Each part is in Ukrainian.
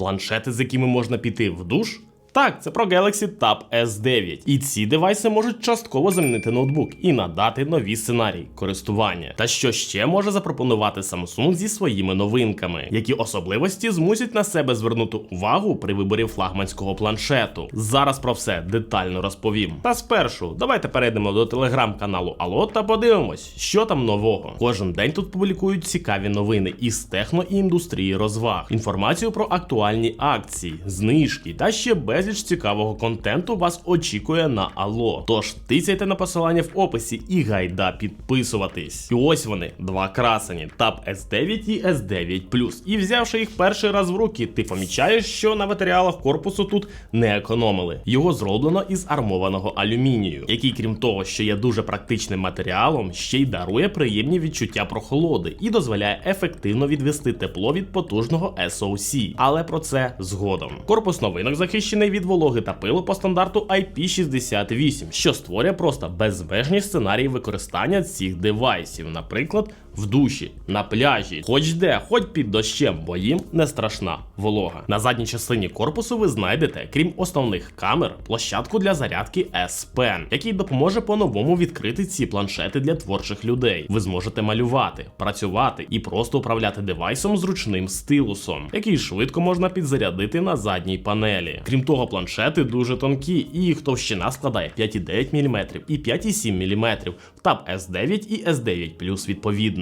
Планшети, з якими можна піти в душ? Так, це про Galaxy Tab S9. І ці девайси можуть частково замінити ноутбук і надати нові сценарії користування. Та що ще може запропонувати Samsung зі своїми новинками, які особливості змусять на себе звернути увагу при виборі флагманського планшету. Зараз про все детально розповім. Та спершу давайте перейдемо до телеграм-каналу Алло та подивимось, що там нового. Кожен день тут публікують цікаві новини із техно і індустрії розваг, інформацію про актуальні акції, знижки та ще безліч цікавого контенту вас очікує на Алло. Тож тицяйте на посилання в описі і гайда підписуватись. І ось вони, два красені: Tab S9 і S9 І взявши їх перший раз в руки, ти помічаєш, що на матеріалах корпусу тут не економили. Його зроблено із армованого алюмінію, який, крім того, що є дуже практичним матеріалом, ще й дарує приємні відчуття прохолоди і дозволяє ефективно відвести тепло від потужного SOC. Але про це згодом. Корпус новинок захищений від вологи та пилу по стандарту IP68, що створює просто безмежні сценарії використання цих девайсів, наприклад. В душі, на пляжі, хоч де, хоч під дощем, бо їм не страшна волога. На задній частині корпусу ви знайдете, крім основних камер, площадку для зарядки S Pen, який допоможе по-новому відкрити ці планшети для творчих людей. Ви зможете малювати, працювати і просто управляти девайсом з ручним стилусом, який швидко можна підзарядити на задній панелі. Крім того, планшети дуже тонкі, і їх товщина складає 5,9 мм і 5,7 мм Tab S9 і S9 Plus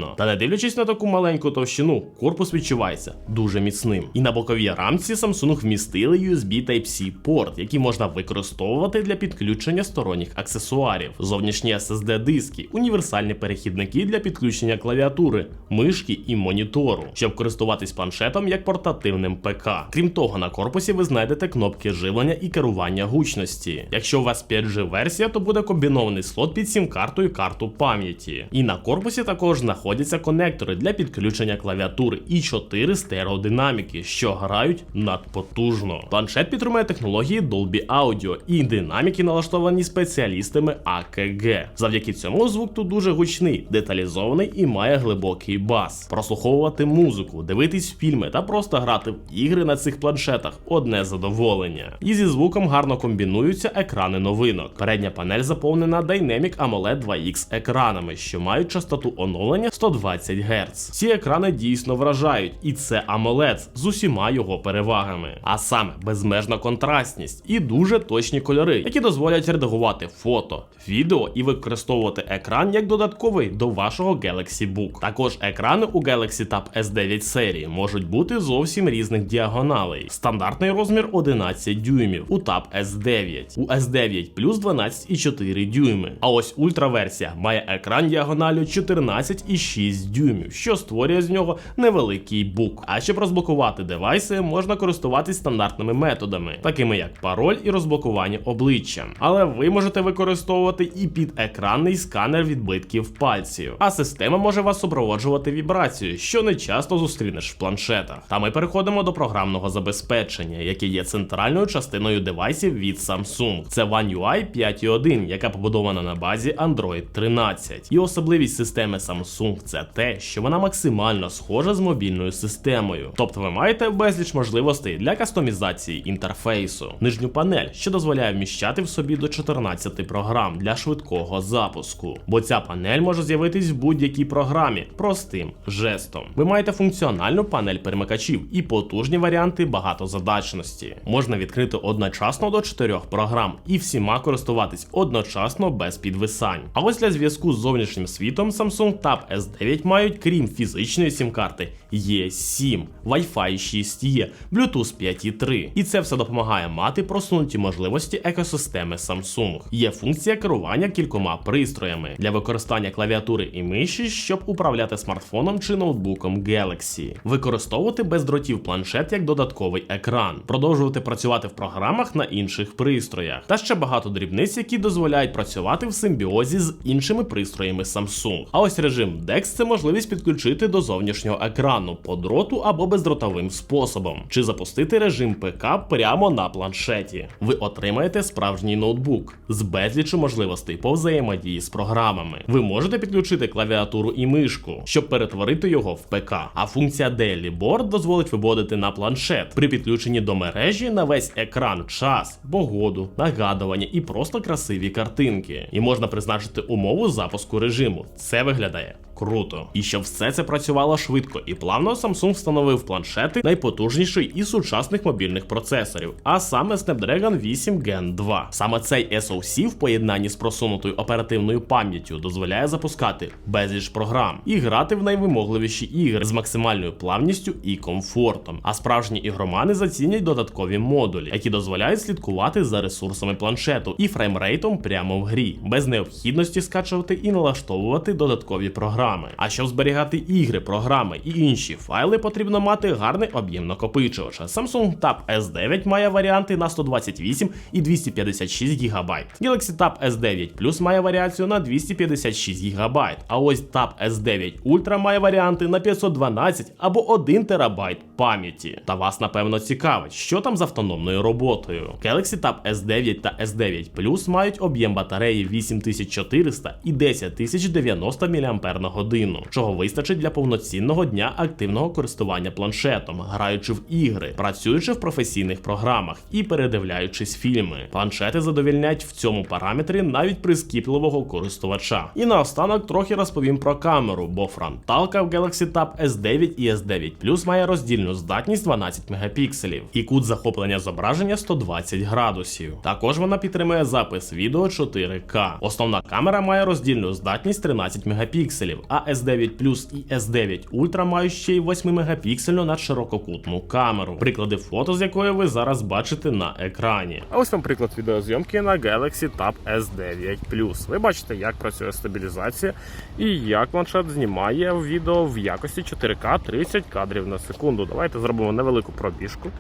відповідно. Та не дивлячись на таку маленьку товщину, корпус відчувається дуже міцним. І на боковій рамці Samsung вмістили USB Type-C порт, який можна використовувати для підключення сторонніх аксесуарів, зовнішні SSD диски, універсальні перехідники для підключення клавіатури, мишки і монітору, щоб користуватись планшетом як портативним ПК. Крім того, на корпусі ви знайдете кнопки живлення і керування гучності. Якщо у вас 5G версія, то буде комбінований слот під сім-карту і карту пам'яті. І на корпусі також знаходяться конектори для підключення клавіатури і 4 стереодинаміки, що грають надпотужно. Планшет підтримує технології Dolby Audio і динаміки налаштовані спеціалістами AKG. Завдяки цьому звук тут дуже гучний, деталізований і має глибокий бас. Прослуховувати музику, дивитись фільми та просто грати в ігри на цих планшетах одне задоволення. І зі звуком гарно комбінуються екрани новинок. Передня панель заповнена Dynamic AMOLED 2X екранами, що мають частоту оновлення 120 Гц. Ці екрани дійсно вражають, і це AMOLED з усіма його перевагами. А саме безмежна контрастність і дуже точні кольори, які дозволять редагувати фото, відео і використовувати екран як додатковий до вашого Galaxy Book. Також екрани у Galaxy Tab S9 серії можуть бути зовсім різних діагоналей. Стандартний розмір 11 дюймів у Tab S9, у S9 плюс 12,4 дюйми. А ось ультраверсія має екран діагоналю 14,6 дюймів, що створює з нього невеликий бук. А щоб розблокувати девайси, можна користуватись стандартними методами, такими як пароль і розблокування обличчя. Але ви можете використовувати і підекранний сканер відбитків пальців. А система може вас супроводжувати вібрацією, що не часто зустрінеш в планшетах. Та ми переходимо до програмного забезпечення, яке є центральною частиною девайсів від Samsung. Це One UI 5.1, яка побудована на базі Android 13. І особливість системи Samsung це те, що вона максимально схожа з мобільною системою. Тобто ви маєте безліч можливостей для кастомізації інтерфейсу, нижню панель, що дозволяє вміщати в собі до 14 програм для швидкого запуску. Бо ця панель може з'явитись в будь-якій програмі простим жестом. Ви маєте функціональну панель перемикачів і потужні варіанти багатозадачності. Можна відкрити одночасно до 4 програм і всіма користуватись одночасно без підвисань. А ось для зв'язку з зовнішнім світом Samsung Tab S9 мають, крім фізичної сім-карти, є 7, Wi-Fi 6E, Bluetooth 5.3. І це все допомагає мати просунуті можливості екосистеми Samsung. Є функція керування кількома пристроями для використання клавіатури і миші, щоб управляти смартфоном чи ноутбуком Galaxy, використовувати без дротів планшет як додатковий екран, продовжувати працювати в програмах на інших пристроях, та ще багато дрібниць, які дозволяють працювати в симбіозі з іншими пристроями Samsung. А ось режим Flex це можливість підключити до зовнішнього екрану по дроту або бездротовим способом, чи запустити режим ПК прямо на планшеті. Ви отримаєте справжній ноутбук з безлічу можливостей по взаємодії з програмами. Ви можете підключити клавіатуру і мишку, щоб перетворити його в ПК. А функція Daily Board дозволить виводити на планшет при підключенні до мережі на весь екран час, погоду, нагадування і просто красиві картинки. І можна призначити умову запуску режиму. Це виглядає. Круто. І щоб все це працювало швидко і плавно, Samsung встановив планшети найпотужніший із сучасних мобільних процесорів, а саме Snapdragon 8 Gen 2. Саме цей SoC в поєднанні з просунутою оперативною пам'яттю дозволяє запускати безліч програм і грати в найвимогливіші ігри з максимальною плавністю і комфортом. А справжні ігромани зацінять додаткові модулі, які дозволяють слідкувати за ресурсами планшету і фреймрейтом прямо в грі, без необхідності скачувати і налаштовувати додаткові програми. А щоб зберігати ігри, програми і інші файли, потрібно мати гарний об'єм накопичувача. Samsung Tab S9 має варіанти на 128 і 256 ГБ. Galaxy Tab S9 Plus має варіацію на 256 ГБ. А ось Tab S9 Ultra має варіанти на 512 або 1 ТБ пам'яті. Та вас напевно цікавить, що там з автономною роботою. Galaxy Tab S9 та S9 Plus мають об'єм батареї 8400 і 10090 мАч годину, чого вистачить для повноцінного дня активного користування планшетом, граючи в ігри, працюючи в професійних програмах і передивляючись фільми. Планшети задовільнять в цьому параметрі навіть прискіпливого користувача. І наостанок трохи розповім про камеру, бо фронталка в Galaxy Tab S9 і S9 Plus має роздільну здатність 12 мегапікселів і кут захоплення зображення 120 градусів. Також вона підтримує запис відео 4К. Основна камера має роздільну здатність 13 мегапікселів, а S9 Plus і S9 Ultra мають ще й 8 мегапіксельну надширококутну камеру, приклади фото з якої ви зараз бачите на екрані. А ось вам приклад відеозйомки на Galaxy Tab S9 Plus. Ви бачите, як працює стабілізація і як планшет знімає відео в якості 4К 30 кадрів на секунду. Давайте зробимо невелику пробіжку.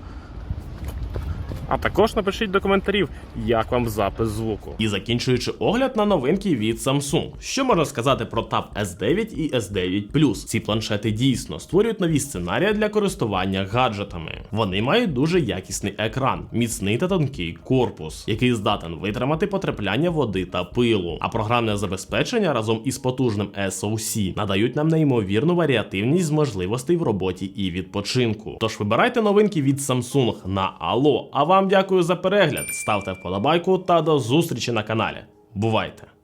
А також напишіть до коментарів, як вам запис звуку. І закінчуючи огляд на новинки від Samsung. Що можна сказати про Tab S9 і S9 Plus? Ці планшети дійсно створюють нові сценарії для користування гаджетами. Вони мають дуже якісний екран, міцний та тонкий корпус, який здатен витримати потрапляння води та пилу. А програмне забезпечення разом із потужним SoC надають нам неймовірну варіативність з можливостей в роботі і відпочинку. Тож вибирайте новинки від Samsung на Allo. А вам дякую за перегляд. Ставте вподобайку та до зустрічі на каналі. Бувайте!